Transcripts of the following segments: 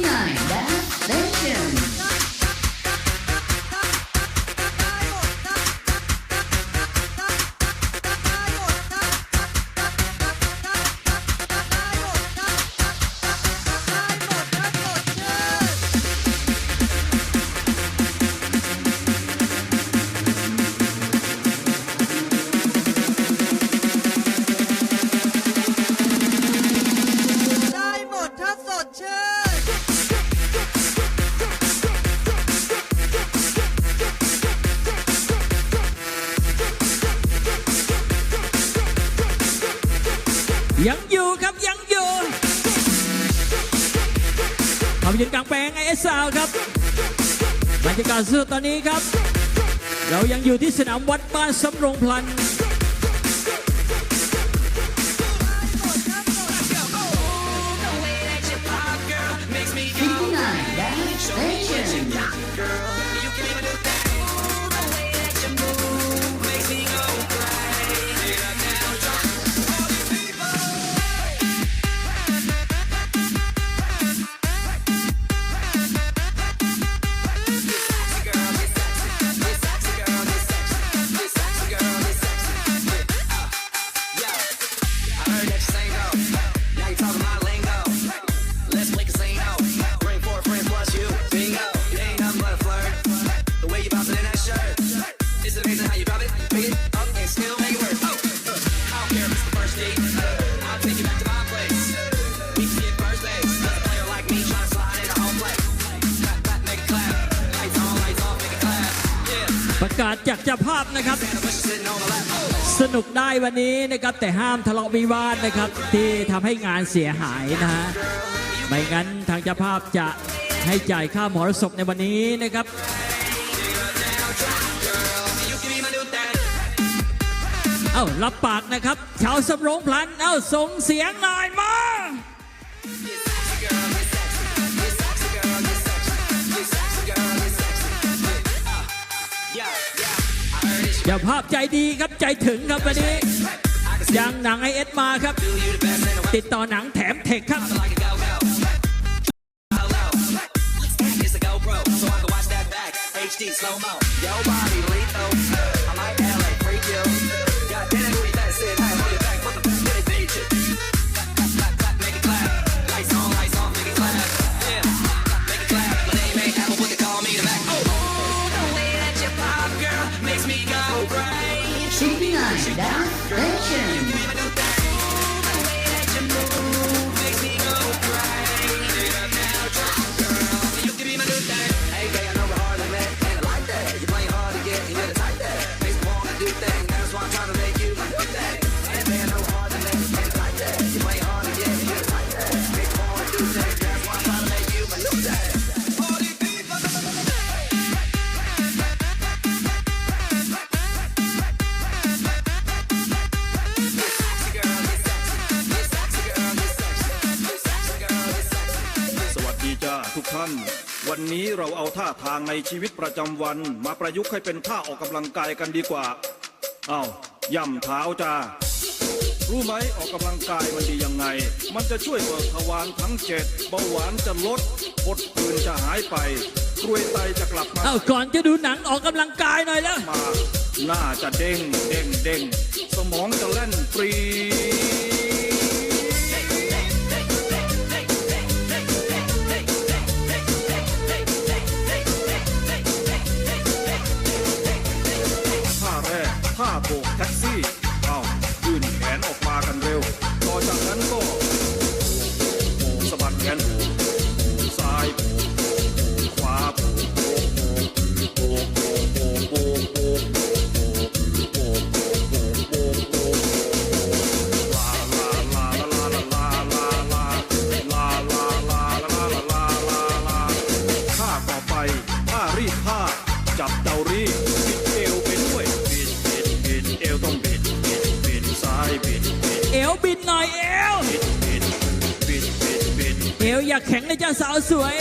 Behind the ภามยนกลางแปลงไอเอสาวครับบรรยากาศสดตอนนี้ครับ เรายังอยู่ที่สนามวัดบ้านสำโรงพลัน ประกาศจากเจ้าภาพนะครับ สนุกได้วันนี้นะครับ แต่ห้ามทะเลาะวิวาทนะครับ ที่ทำให้งานเสียหายนะฮะไม่งั้นทางเจ้าภาพจะให้จ่ายค่าหมหรสพในวันนี้นะครับเอ้ารับปากนะครับ ชาวสำโรงพลันเอ้าส่งเสียงหน่อย อย่าภาพใจดีครับใจถึงครับวันนี้ยังหนังไอเอสมาครับ ติดต่อหนังแถมเทคครับ ทุกท่าน วันนี้เราเอาท่าทางในชีวิตประจำวัน มาประยุกต์ให้เป็นท่าออกกำลังกายกันดีกว่า เอาย่ำเท้าจ้า รู้ไหมออกกำลังกายมันดียังไง มันจะช่วยเบิกทวารทั้งเจ็ดเบาหวานจะลดปวดผื่นจะหายไปกรวยไตจะกลับมา เอ้าก่อนจะดูหนังออกกำลังกายหน่อยแล้ว มา หน้าจะเด้งเด้งเด้งสมองจะแล่นปรี Peace. หน่อยเอวเอวอยากแข็งเลยจ้าสาวสวย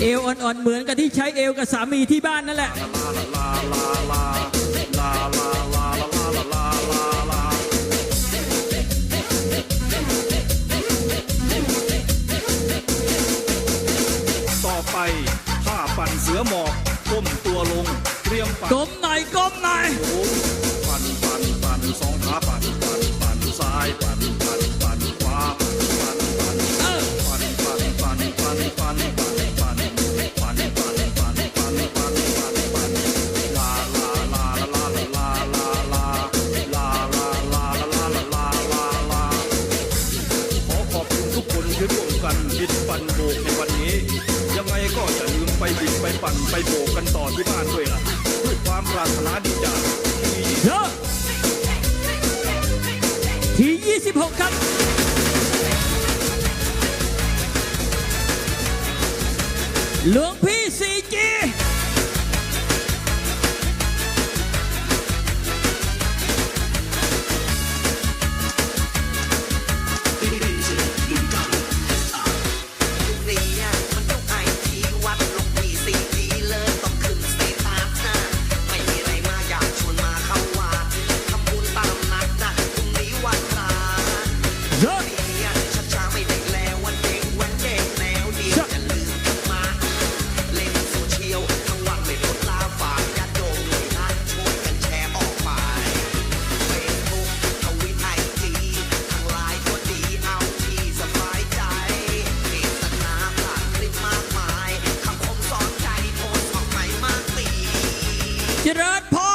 เอวอ่อนๆเหมือนกับที่ใช้เอวกับสามีที่บ้านนั่นแหละต่อไปผ้าปั่นเสือหมอกก้มตัวลง เตรียมปั่นก้มหน่อยก้มหน่อยปั่นปั่นปั่นสองขาปั่นปั่น ซ้ายปั่นปั่นปั่นขวาปั่นปั่นปั่นปั่นปั่นปั่นปั่นปั่นไปบิดไปปั่นไปโบกกันต่อที่บ้านด้วยล่ะด้วยความปรารถนาดี 16 ครับหลวงพี่ it up, Paul.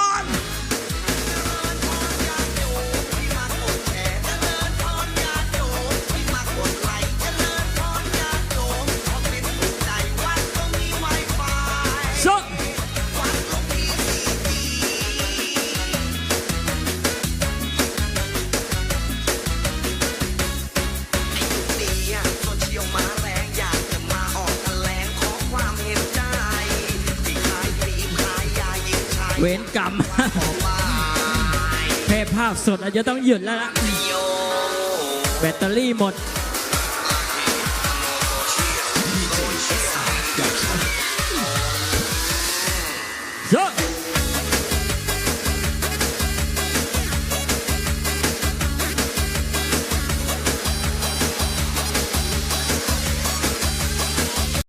เวนกรรมแพ่ภาพสดอาจจะต้องหยุดแล้วละแบตเตอรี่หมด